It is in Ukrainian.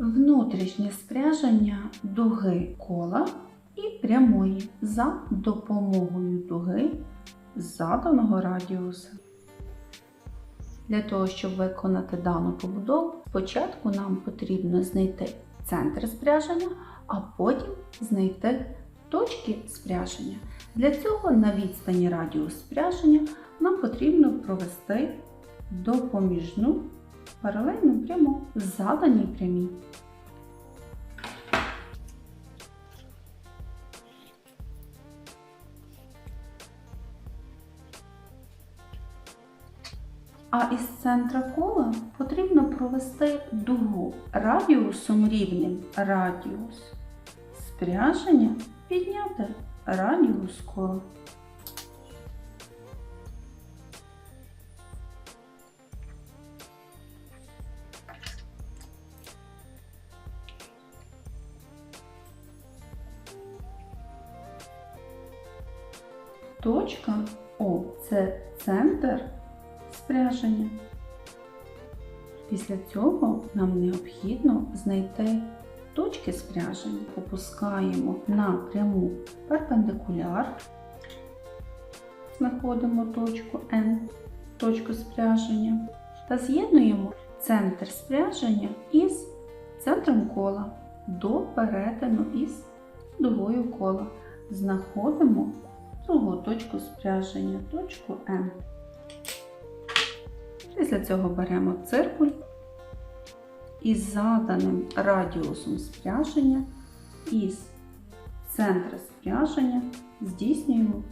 Внутрішнє спряження дуги кола і прямої за допомогою дуги заданого радіуса. Для того, щоб виконати дану побудову, спочатку нам потрібно знайти центр спряження, а потім знайти точки спряження. Для цього на відстані радіус спряження нам потрібно провести допоміжну паралельну пряму заданій прямій. А із центра кола потрібно провести дугу радіусом рівним радіус спряження підняти радіус кола. Точка О це центр спряження. Після цього нам необхідно знайти точки спряження. Опускаємо на пряму перпендикуляр, знаходимо точку N, точку спряження та з'єднуємо центр спряження із центром кола до перетину із дугою кола. Знаходимо другу точку спряження, точку М. Після цього беремо циркуль із заданим радіусом спряження із центра спряження здійснюємо.